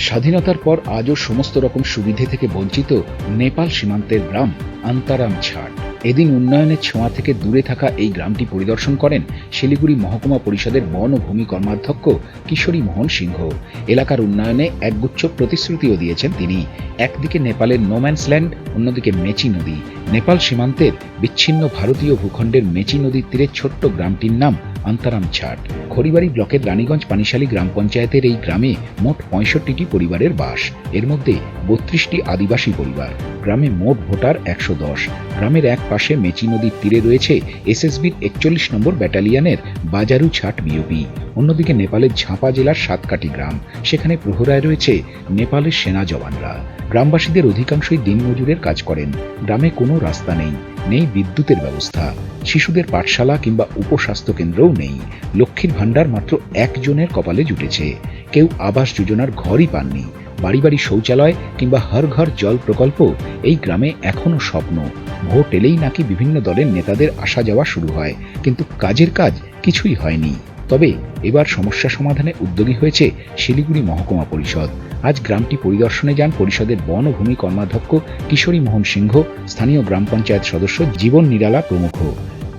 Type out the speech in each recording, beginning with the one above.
স্বাধীনতার পর আজও সমস্ত রকম সুবিধে থেকে বঞ্চিত নেপাল সীমান্তের গ্রাম আন্তারাম ছাট এদিন উন্নয়নের ছোঁয়া থেকে দূরে থাকা এই গ্রামটি পরিদর্শন করেন শিলিগুড়ি মহকুমা পরিষদের বন ও ভূমি কর্মাধ্যক্ষ কিশোরী মোহন সিংহ। এলাকার উন্নয়নে একগুচ্ছ প্রতিশ্রুতিও দিয়েছেন তিনি। একদিকে নেপালের নোম্যান্সল্যান্ড অন্যদিকে মেচি নদী। নেপাল সীমান্তের বিচ্ছিন্ন ভারতীয় ভূখণ্ডের মেচি নদীর তীরে ছোট্ট গ্রামটির নাম আন্তারাম ছাট খড়িবাড়ি ব্লকের রানীগঞ্জ পানিশালী গ্রাম পঞ্চায়েতের এই গ্রামে মোট পঁয়ষট্টিটি পরিবারের বাস। এর মধ্যে বত্রিশটি আদিবাসী পরিবার। গ্রামে মোট ভোটার একশো দশ। গ্রামের এক পাশে মেচি নদীর তীরে রয়েছে এসএসবির একচল্লিশ নম্বর ব্যাটালিয়নের বাজারু ছাট বিওপি। অন্যদিকে নেপালের ঝাঁপা জেলার সাতকাটি গ্রাম। সেখানে প্রহরায় রয়েছে নেপালের সেনা জওয়ানরা। গ্রামবাসীদের অধিকাংশই দিনমজুরের কাজ করেন। গ্রামে কোনো রাস্তা নেই নেই বিদ্যুতের ব্যবস্থা। শিশুদের পাঠশালা কিংবা উপস্বাস্থ্য কেন্দ্রও নেই। লক্ষ্মীর ভাণ্ডার মাত্র একজনের কপালে জুটেছে। কেউ আবাস যোজনার ঘরই পাননি। বাড়ি বাড়ি শৌচালয় কিংবা হর ঘর জল প্রকল্প এই গ্রামে এখনও স্বপ্ন। ভোট এলেই নাকি বিভিন্ন দলের নেতাদের আসা যাওয়া শুরু হয়, কিন্তু কাজের কাজ কিছুই হয়নি। তবে এবার সমস্যা সমাধানে উদ্যোগী হয়েছে শিলিগুড়ি মহকুমা পরিষদ। আজ গ্রামটি পরিদর্শনে যান পরিষদের বন ও ভূমি কর্মাধ্যক্ষ কিশোরী মোহন সিংহ, স্থানীয় গ্রাম পঞ্চায়েত সদস্য জীবন নিরালা প্রমুখ।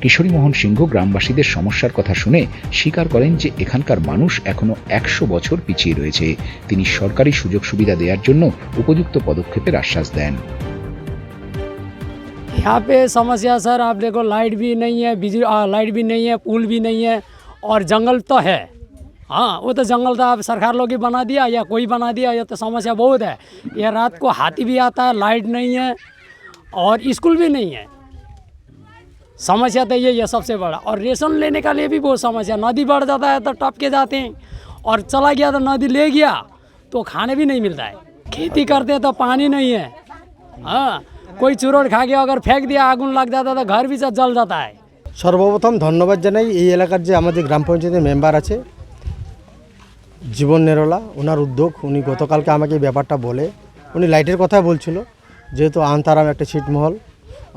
কিশোরী মোহন সিংহ গ্রামবাসীদের সমস্যার কথা শুনে স্বীকার করেন যে এখানকার মানুষ এখনো একশো বছর পিছিয়ে রয়েছে তিনি সরকারি সুযোগ সুবিধা দেওয়ার জন্য উপযুক্ত পদক্ষেপের আশ্বাস দেন यहाँ पे समस्या सर आप देखो लाइट भी नहीं है बिजली आ, लाइट भी नहीं है पुल भी नहीं है और जंगल तो है हाँ वो तो जंगल तो आप सरकार लोग ही बना दिया या कोई बना दिया ये तो समस्या बहुत है ये रात को हाथी भी आता है लाइट नहीं है और स्कूल भी नहीं है समस्या तो यही है सबसे बड़ा और रेशन लेने का लिए भी बहुत समस्या नदी बढ़ जाता है तो टप के जाते हैं और चला गया तो नदी ले गया तो खाने भी नहीं मिलता है खेती करते हैं तो पानी नहीं है हाँ कोई चुरोट खा गया अगर फेंक दिया आगुन लग जाता तो घर भी जल जाता है সর্বপ্রথম ধন্যবাদ জানাই এই এলাকার যে আমাদের গ্রাম পঞ্চায়েতের মেম্বার আছে জীবন নেরোলা ওনার উদ্যোগ উনি গতকালকে আমাকে এই ব্যাপারটা বলে উনি লাইটের কথা বলছিল যেহেতু আনতারাম একটা ছিটমহল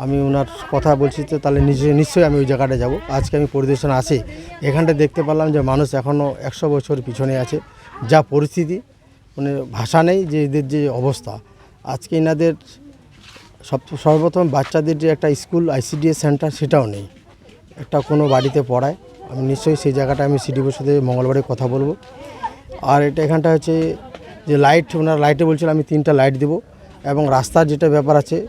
আমি ওনার কথা বলছি তো তাহলে নিজে নিশ্চয়ই আমি ওই জায়গাটা যাব। আজকে আমি পরিদর্শন আসি। এখানটা দেখতে পেলাম যে মানুষ এখনও একশো বছর পিছনে আছে। যা পরিস্থিতি মানে ভাষা নেই যে এদের যে অবস্থা। আজকে এনাদের সব সর্বপ্রথম বাচ্চাদের যে একটা স্কুল, আইসিডিএস সেন্টার সেটাও নেই। একটা কোনো বাড়িতে পড়ায়। আমি নিশ্চয়ই সেই জায়গাটা আমি সিডিওর সাথে মঙ্গলবারে কথা বলব। আর এটা এখানটা হচ্ছে যে লাইট, ওনার লাইটে বলছিল আমি তিনটা লাইট দেবো। এবং রাস্তার যেটা ব্যাপার আছে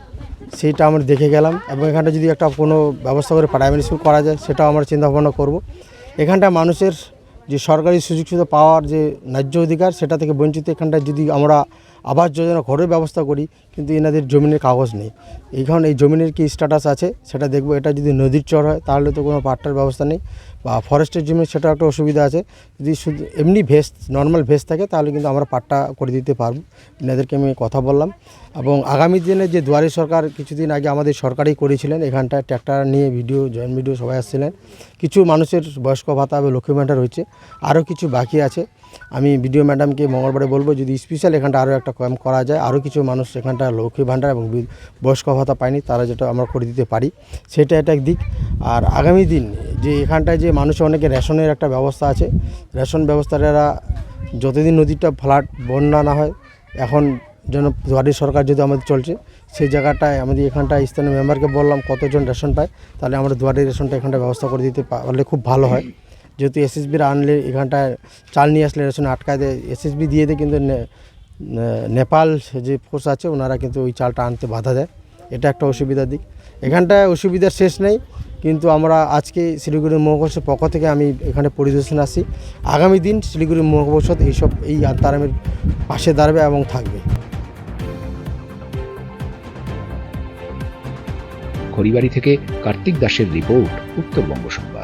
সেইটা আমরা দেখে গেলাম এবং এখানটা যদি একটা কোনো ব্যবস্থা করে প্রাইমারি স্কুল করা যায়, সেটাও আমরা চিন্তাভাবনা করব। এখানটা মানুষের যে সরকারি সুযোগ সুবিধা পাওয়ার যে ন্যায্য অধিকার, সেটা থেকে বঞ্চিত এখানটা যদি আমরা আবাস যোজনা ঘরের ব্যবস্থা করি, কিন্তু এনাদের জমিনের কাগজ নেই। এইখান এই জমিনের কি স্ট্যাটাস আছে, সেটা দেখব। এটা যদি নদীর চর হয়, তাহলে তো কোনো পাট্টার ব্যবস্থা নেই। বা ফরেস্টের জমি সেটা একটা অসুবিধা আছে। যদি শুধু এমনি ভেস নর্মাল ভেস থাকে, তাহলে কিন্তু আমরা পাট্টা করে দিতে পারব। এনাদেরকে আমি কথা বললাম। এবং আগামী দিনে যে দুয়ারি সরকার কিছুদিন আগে আমাদের সরকারই করেছিলেন, এখানটায় ট্র্যাক্টর নিয়ে ভিডিও জয়েন্ট ভিডিও সবাই আসছিলেন। কিছু মানুষের বয়স্ক ভাতা এবং লক্ষ্মী ভাণ্ডার হয়েছে আরও কিছু বাকি আছে। আমি বিডিও ম্যাডামকে মঙ্গলবারে বলব, যদি স্পেশাল এখানটা আরও একটা ক্যাম্প করা যায় আরও কিছু মানুষ এখানটা লক্ষ্মী ভাণ্ডার এবং বয়স্ক ভাতা পায়নি, তারা যেটা আমরা করে দিতে পারি, সেটা একটা দিক। আর আগামী দিন যে এখানটায় যে মানুষের অনেকে রেশনের একটা ব্যবস্থা আছে, রেশন ব্যবস্থাটা যতদিন নদীটা ফ্লাট বন্যা না হয়, এখন যেন দুয়ারি সরকার যদি আমাদের চলছে, সেই জায়গাটায় আমাদের এখানটায় স্থানীয় মেম্বারকে বললাম কতজন রেশন পায়, তাহলে আমরা দুয়ারি রেশনটা এখানটা ব্যবস্থা করে দিতে পারলে খুব ভালো হয়। যেহেতু এসএসবির আনলে এখানটায় চাল নিয়ে আসলে রেশন আটকায় দেয়। এসএসবি দিয়ে দেয় কিন্তু নেপাল যে ফোর্স আছে, ওনারা কিন্তু ওই চালটা আনতে বাধা দেয়। এটা একটা অসুবিধার দিক। এখানটায় অসুবিধার শেষ নেই, কিন্তু আমরা আজকে শিলিগুড়ি মহকুমার পক্ষ থেকে আমি এখানে পরিদর্শন আসি। আগামী দিন শিলিগুড়ি মহকুমা পরিষদ এইসব এই আন্তারামের পাশে দাঁড়াবে এবং থাকবে। খড়িবাড়ি থেকে কার্তিক দাসের রিপোর্ট, উত্তরবঙ্গ সংবাদ।